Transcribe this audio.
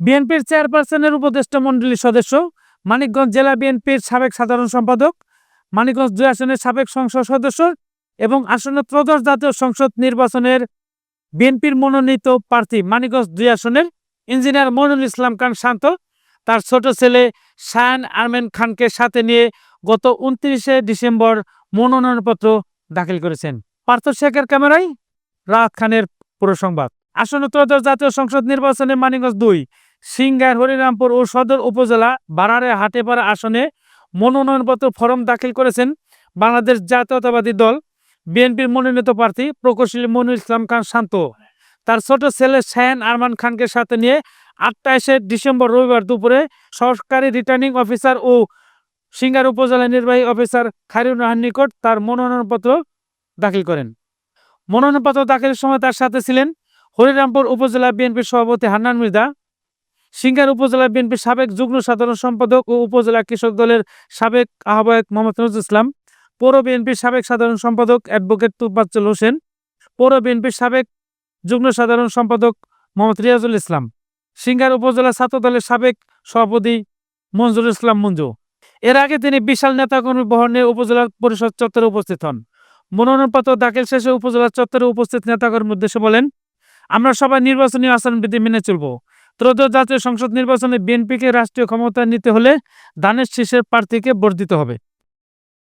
বিএনপির চেয়ারপারসনের উপদেষ্টা মণ্ডলীর সদস্য, মানিকগঞ্জ জেলা বিএনপির সাবেক সাধারণ সম্পাদক, মানিকগঞ্জ দুই আসনের সাবেক সংসদ সদস্য এবং আসন্ন ত্রয়োদশ জাতীয় সংসদ নির্বাচনের বিএনপির মনোনীত প্রার্থী মানিকগঞ্জ দুই আসনের ইঞ্জিনিয়ার মনুল ইসলাম খান শান্ত। তার ছোট ছেলে শায়ান আরমেন খানকে সাথে নিয়ে গত উনত্রিশে ডিসেম্বর মনোনয়নপত্র দাখিল করেছেন। পার্থ শেখের ক্যামেরায় রাত খানের পুরো সংবাদ। আসন্ন ত্রয়োদশ জাতীয় সংসদ নির্বাচনে মানিকগঞ্জ দুই সিংগার হরিরামপুর ও সদর উপজেলা বারারে হাটেপাড়া আসনে মনোনয়নপত্র ফরম দাখিল করেছেন বাংলাদেশ জাতীয়তাবাদী দল। বিএনপির মনোনীত প্রার্থী প্রকৌশলী মনুল ইসলাম খান শান্ত। তার ছোট ছেলে শায়ান আরমান খানকে সাথে নিয়ে আটাইশে ডিসেম্বর রবিবার দুপুরে সরকারি রিটার্নিং অফিসার ও সিঙ্গার উপজেলা নির্বাহী অফিসার খায়রুন রাহার নিকট তার মনোনয়নপত্র দাখিল করেন। মনোনয়নপত্র দাখিলের সময় তার সাথে ছিলেন হরিরামপুর উপজেলা বিএনপির সভাপতি হান্নান মৃধা সিঙ্গার উপজেলা বিএনপির সাবেক যুগ্ম সাধারণ সম্পাদক ও উপজেলা কৃষক দলের সাবেক আহ্বায়ক মোহাম্মদ নজরুল ইসলাম, পৌর বিএনপির সাবেক সাধারণ সম্পাদক অ্যাডভোকেট তুফাজ্জল হোসেন, পৌর বিএনপির সাবেক যুগ্ম সাধারণ সম্পাদক মোহাম্মদ রিয়াজুল ইসলাম, সিঙ্গার উপজেলা ছাত্র দলের সাবেক সভাপতি মঞ্জুরুল ইসলাম মঞ্জু। এর আগে তিনি বিশাল নেতাকর্মী বহন উপজেলা পরিষদ চত্বরে উপস্থিত হন। মনোনয়নপত্র দাখিল শেষে উপজেলা চত্বরে উপস্থিত নেতাকর্মীর উদ্দেশ্যে বলেন, আমরা সবাই নির্বাচনী আচরণবিধি মেনে চলব। ত্রয়োদশ জাতীয় সংসদ নির্বাচনে বিএনপিকে রাষ্ট্রীয় ক্ষমতা নিতে হলে ধানের শীর্ষের প্রার্থীকে ভোট দিতে হবে।